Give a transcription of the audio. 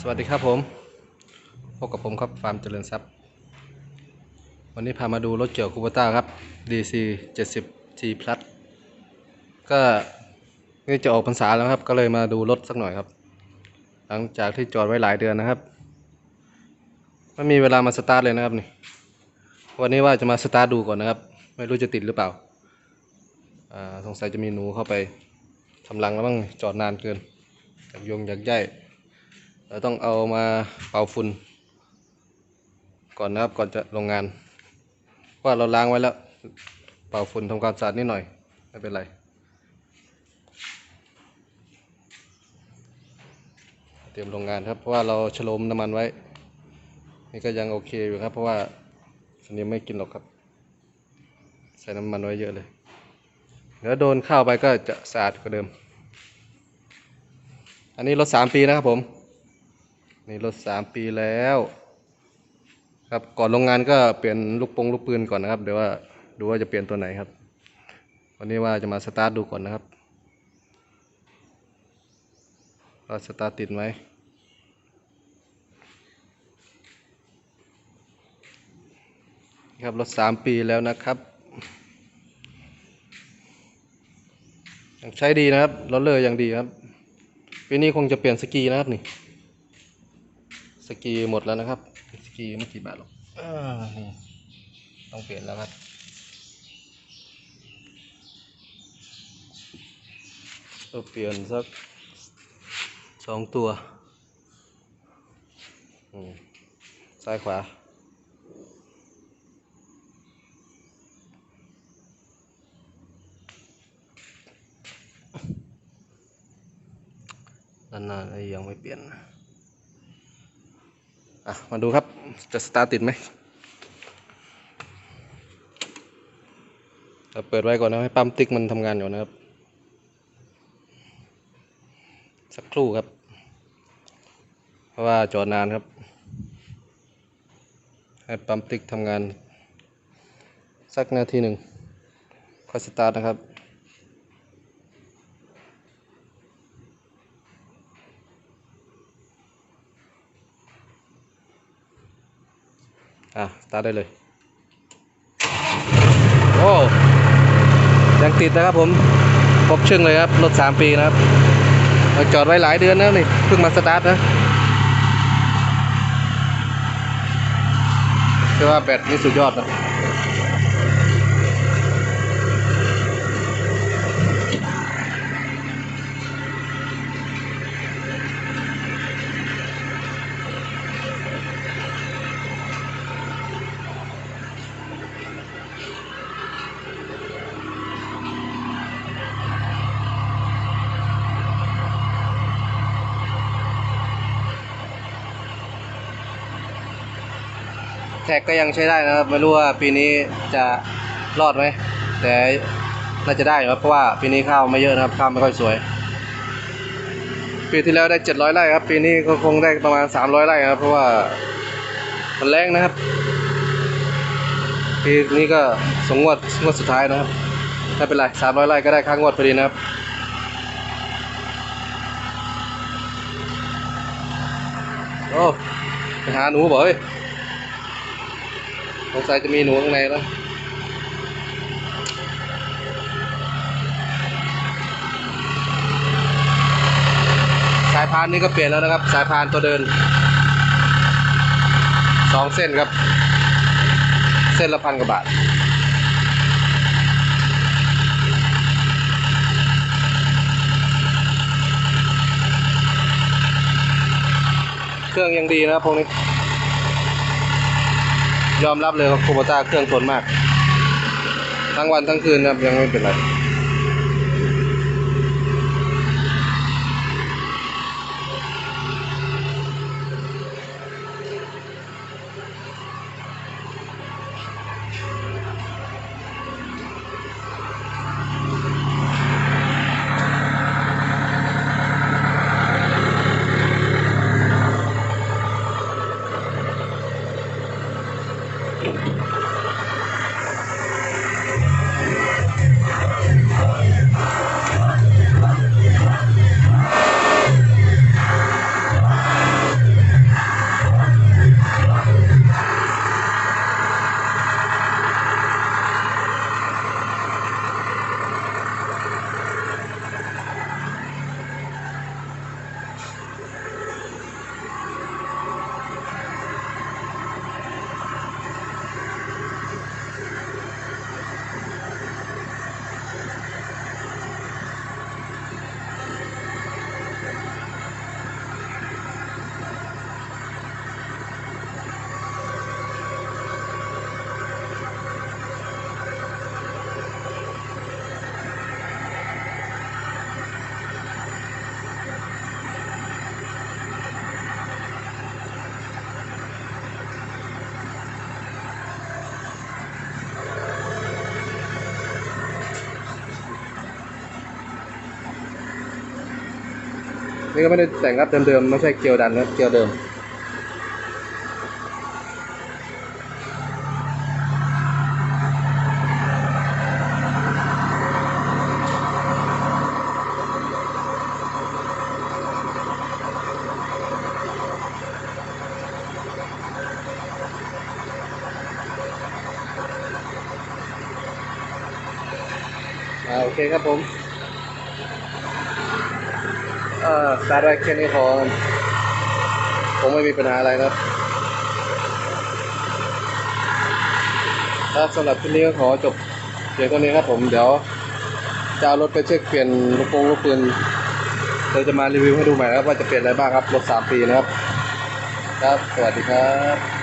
สวัสดีครับผม พบกับผมครับฟาร์มเจริญทรัพย์ วันนี้พามาดูรถเกี่ยวคูปต้าครับ DC 70 T Plus ก็นี่จะออกพรรษาแล้วครับ ก็เลยมาดูรถสักหน่อยครับ หลังจากที่จอดไว้หลายเดือนนะครับไม่มีเวลามาสตาร์ทเลยนะครับนี่ วันนี้ว่าจะมาสตาร์ทดูก่อนนะครับ ไม่รู้จะติดหรือเปล่าอ่าสงสัยจะมีหนูเข้าไปทำรังแล้วบ้างจอดนานเกินอยากยงอยากใย เราต้องเอามาเป่าฝุ่นก่อนนะครับก่อนจะลงงานเพราะว่าเราล้างไว้แล้ว เป่าฝุ่นทำความสะอาดนิดหน่อยไม่เป็นไรเตรียมลงงานครับเพราะว่าเราฉลมน้ำมันไว้ นี่ก็ยังโอเคอยู่ครับ เพราะว่าสนิมไม่กินหรอกครับ ใส่น้ำมันไว้เยอะเลยเดี๋ยวโดนเข้าไปก็จะสะอาดกว่าเดิม อันนี้รถสามปีนะครับผม นี่รถสามปีแล้ว ครับก่อนลงงานก็เปลี่ยนลูกปงลูกปืนก่อนนะครับ เดี๋ยวว่าดูว่าจะเปลี่ยนตัวไหนครับ วันนี้ว่าจะมาสตาร์ทดูก่อนนะครับว่าสตาร์ทติดไหมครับรถสามปีแล้วนะครับยังใช้ดีนะครับรถเลยยังดีครับปีนี้คงจะเปลี่ยนสกีนะครับนี่ สกีหมดแล้วนะครับ สกีไม่กี่บาทหรอกอานี่ต้องเปลี่ยนแล้วครับต้องเปลี่ยนสักสองตัวอืมซ้ายขวานานๆไอ้ยังไม่เปลี่ยน อะ มาดูครับ จะสตาร์ติดไหมเราเปิดไว้ก่อนนะ ให้ปั๊มติ๊กมันทำงานอยู่นะครับ สักครู่ครับ เพราะว่าจอดนานครับ ให้ปั๊มติ๊กทำงาน สักนาทีหนึ่งค่อยสตาร์ทนะครับ อะตาได้เลย โอ้ยังติดนะครับผมครบชึ่งเลยครับ รถสามปีนะครับเราจอดไว้หลายเดือนแล้วนี่เพิ่งมาสตาร์ทนะคือว่าแบตนี่สุดยอดนะ แท็กก็ยังใช้ได้นะครับ ไม่รู้ว่าปีนี้จะรอดไหม แต่น่าจะได้ครับเพราะว่าปีนี้ข้าวไม่เยอะนะครับ ข้าวไม่ค่อยสวย ปีที่แล้วได้ 700 ไร่ครับ ปีนี้ก็คงได้ประมาณ 300 ไร่ครับ เพราะว่ามันแรงนะครับ ปีนี้ก็สงวดงวดสุดท้ายนะครับไม่เป็นไร 300 ไร่ก็ได้ค่างวดพอดีนะครับโอ้ไปหาหนูบ่เอ้ย งสัยจะมีหนูข้างในแล้วสายพานนี่ก็เปลี่ยนแล้วนะครับ สายพานตัวเดินสองเส้นครับ เส้นละพันกว่าบาทเครื่องยังดีนะครับพวกนี้ ยอมรับเลยว่าโคโบต้าเครื่องทนมาก ทั้งวันทั้งคืนนะครับยังไม่เป็นไร นี่ก็ไม่ได้แต่งครับเดิมๆไม่ใช่เกลียวดันนะเกลียวเดิมโอเคครับผม อ่อสตาร์ทไว้แค่นี้พอผมไม่มีปัญหาอะไรนะ ครับสำหรับคลิปนี้ก็ขอจบเพียงเท่านี้ครับผมเดี๋ยวจะเอารถไปเช็คเปลี่ยนลูกโป่งลูกปืนเราจะมารีวิวให้ดูใหม่นะครับว่าจะเปลี่ยนอะไรบ้างครับรถสามปีนะครับ ครับ สวัสดีครับ